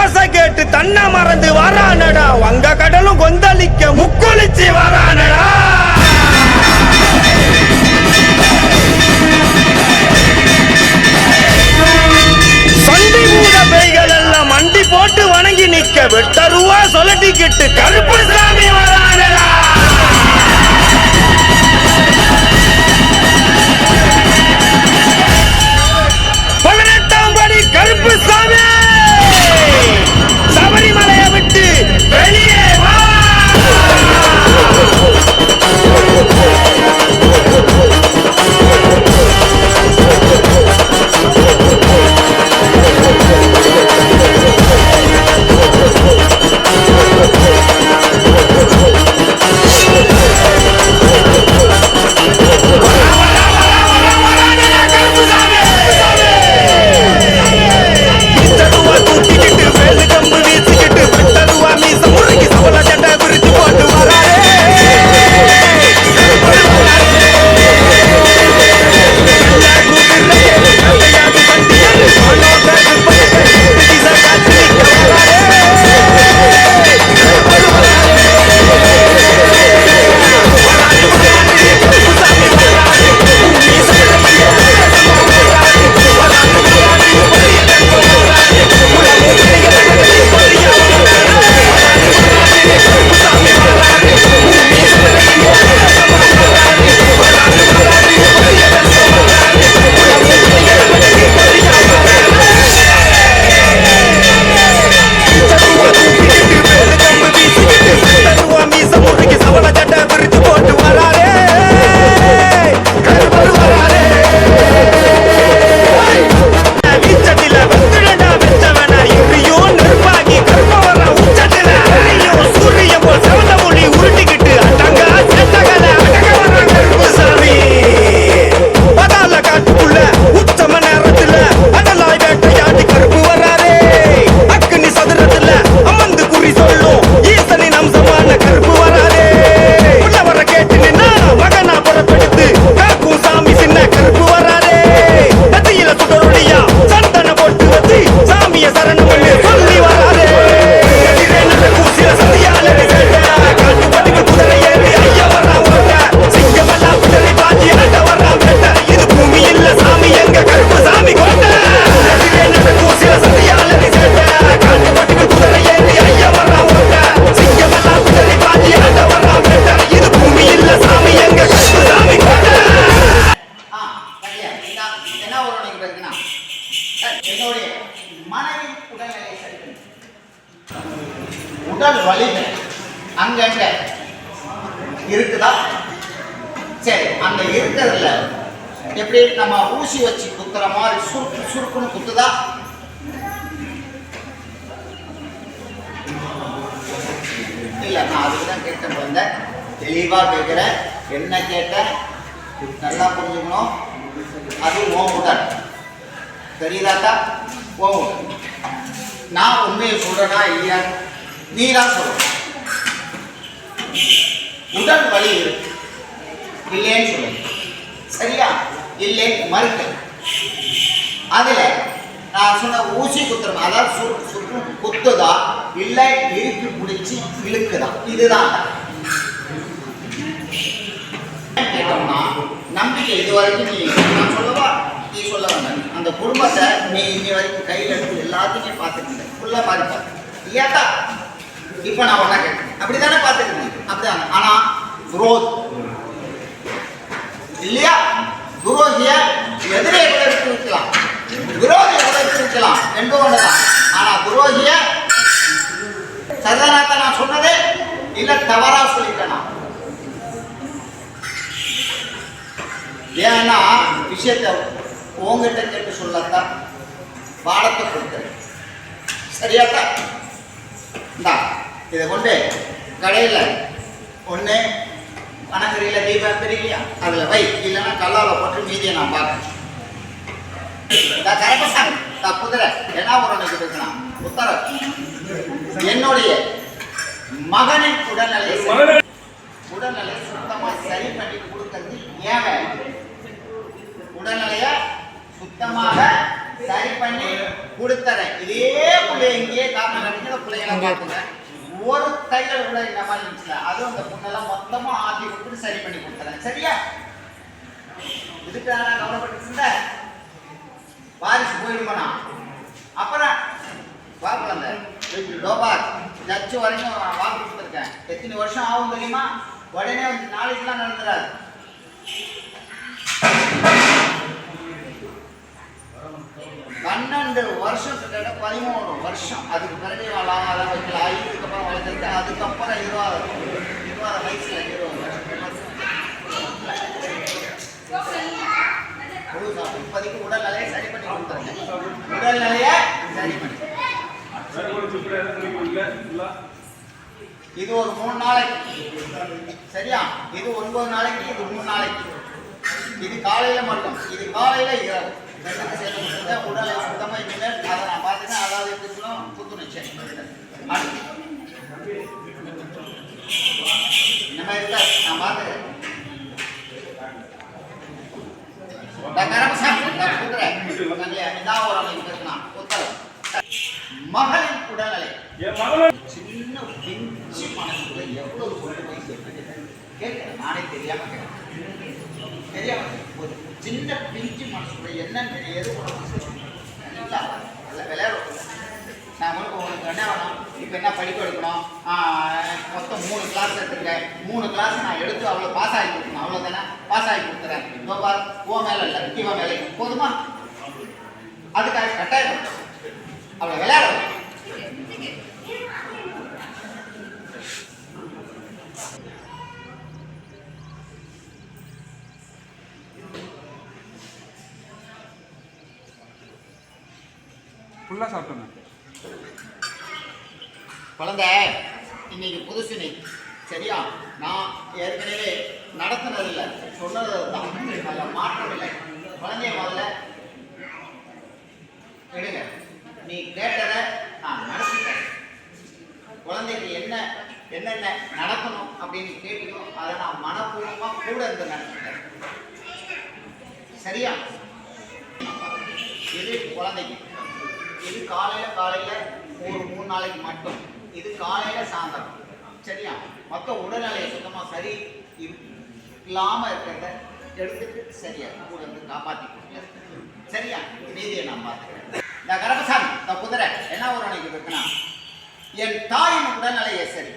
ஓசை கேட்டு தன்னை மறந்து வரானடா. வங்க கடலும் கொந்தளிக்க முக்குளிச்சு வரானடா. சண்டி மூட பேய்கள் எல்லாம் மண்டி போட்டு வணங்கி நிக்க. வெட்டருவா சொல்லட்டிக்கிட்டு கருப்பு சாமி வரா சரியா. என்ன ஒரு உனக்கு இருக்குன்னா, என்னுடைய மனைவி உடல்நிலை சரி உடல் வலிகள் அங்கங்க இருக்குதா? சரி அந்த இருக்கிறதுல எப்படி நம்ம ஊசி வச்சு குத்துற மாதிரி சுருக்கு சுருக்குன்னு குத்துதா? இல்ல நான் அதுக்கு தான் கேட்க வந்தேன் தெளிவா கேட்கிறேன். என்ன கேட்டேன்? நல்லா புரிஞ்சுக்கணும். அது உன் உடல் தெரியுதாக்கா உன் உடல் நான் உண்மையை சொல்றேனா இல்லையா? நீ தான் சொல்லணும். உடல் வலி இருக்கு. இல்லைன்னு சொல்லு. சரியா? இல்லைன்னு மறுக்க. அதில் நான் சொன்ன ஊசி குத்துறோம் அதாவது சு சுற்று குத்துதா இல்லை இறுக்கி பிடிச்சி இழுக்குதா? இதுதான் கேட்டோம்னா நம்பிக்கை இது வரைக்கும் நீ நான் சொல்லவா? நீ சொல்ல வேண்டாம் அந்த குடும்பத்தை நீ இன்னி வரைக்கும் கையில் எடுத்து எல்லாத்தையுமே பார்த்துக்கிட்ட ஃபுல்லாக மாதிரி பார்த்து ஏட்டா இப்போ நான் ஒன்றா கேட்டேன். அப்படி தானே பார்த்துக்கிட்டேன் அப்படிதான். ஆனால் குரோத் இல்லையா? குரோதிய எதிரே கூட எடுத்து வைக்கலாம். விரோதி கூட எடுத்து வைக்கலாம். ரெண்டு ஒன்று தான் ஆனால் குரோதிய சரிதானாத்தான் நான் சொன்னதே? இல்லை தவறாக சொல்லி ஏன்னா விஷயத்தை உங்ககிட்ட கேட்டு சொல்லத்தான் பாடத்தை கொடுத்தேன் சரியாத்தா? இந்தா இதை கொண்டு கடையில் ஒன்று பனங்கரியில் தீபம் தெரியலையா அதில் வை. இல்லைன்னா கல்லால போட்டு மீதியை நான் பார்க்கறேன். இந்த கரப்பசாமி இந்த குதிரை. என்ன உடனுக்கு இருக்கலாம் உத்தரவு. என்னுடைய மகனின் உடல்நிலை உடல்நிலை சுத்தமா சரி பண்ணி கொடுக்கறது ஏன் வேலை உடல்நிலைய சுத்தமாக சரி பண்ணி கொடுத்துறேன். இதே புள்ளி இங்கேயே காரணம் பிள்ளைகளை பார்த்துங்க ஒரு தையல் கூட இந்த மாதிரி அதுவும் அந்த புண்ணெல்லாம் மொத்தமா ஆத்தி கொடுத்துட்டு சரி பண்ணி கொடுத்துறேன். சரியா? இதுக்கு நான் கவலைப்பட்டு இருந்தேன் வாரிசு போயிடுமாண்ணா அப்புறம் வா குழந்தை. லோபா ஜட்ஜு வரைக்கும் வாக்கு கொடுத்துருக்கேன். எத்தனை வருஷம் ஆகும் தெரியுமா? உடனே வந்து நாளைக்குலாம் நடந்துடாது. வருஷம். அதுக்கு பிறகு வாழலாம் அதெல்லாம் வைக்கலாம் இதுக்கப்புறம் வளர்த்துட்டு அதுக்கப்புறம் இருபது இருபது வயசில் இருபது வருஷம். முழுசா. இப்போதைக்கு உடல்நிலையை சரி பண்ணி கொடுத்துருங்க. உடல்நிலையை சரி பண்ணி. இது ஒரு மூணு நாளைக்கு. சரியா? இது ஒன்பது நாளைக்கு இது மூணு நாளைக்கு. இது காலையில மட்டும். இது காலையில இரவு. ரெண்டுக்கும் சேர்த்து கொடுத்தா உடலை சுத்தமா இனிமேல் அதை நான் பார்த்துட்டேன் அதாவது எப்படி சொல்லணும் புத்துணர்ச்சி அடுத்து இந்த மாதிரி இருக்கா நான் பார்த்துக்கிறேன் மகளின் உடல்நிலை சின்ன பிஞ்சு மனசுல எவ்வளவு கொண்டு போய் சேர்த்துட்டு கேட்கிறேன் நானே தெரியாம கேட்கிறேன் தெரியாம ஒரு சின்ன பிஞ்சு தெரியாது உனக்கு நான் உனக்கு உங்களுக்கு என்ன வேணும்? இப்போ என்ன படிப்பு எடுக்கணும்? மொத்தம் மூணு கிளாஸ் எடுத்துருக்கேன் மூணு கிளாஸ் நான் எடுத்து அவ்வளோ பாஸ் ஆகி கொடுக்கணும். அவ்வளோ தானே பாஸ் ஆகி கொடுத்துறேன். இதோ பார் ஓ மேலே இல்லை இவன் மேலே போதுமா? அதுக்காக கட்டாயம். அவ்வளோ விளையாடும் ஃபுல்லாக சாப்பிட்டோங்க குழந்தை இன்னைக்கு புதுசு நீ சரியா? நான் ஏற்கனவே நடத்துனதில்லை. சொன்னது தான் அதில் மாற்றம் இல்லை குழந்தைய முதல்ல எடுங்க. நீ கேட்டதை நான் நடத்திட்டேன். குழந்தைக்கு என்ன என்னென்ன நடக்கணும் அப்படின்னு கேட்டீங்களோ அதை நான் மனப்பூர்வமாக கூட இருந்து நடத்திட்டேன். சரியா? இது குழந்தைக்கு. இது காலையில் காலையில் ஒரு மூணு நாளைக்கு மட்டும். இது காலையில சாயந்தரம். சரியா? மொத்த உடல்நிலையை சுத்தமா சரி இல்லாமல் இல்லாம இருக்கிறத எடுத்துட்டு சரியா கூட வந்து காப்பாத்தி கொடுங்க. சரியா? நீதியை நான் பார்த்துக்கிறேன். இந்த கரபசாமி இந்த குதிரை என்ன ஒரு அணைக்கு இருக்குன்னா என் தாயின் உடல்நிலையை சரி.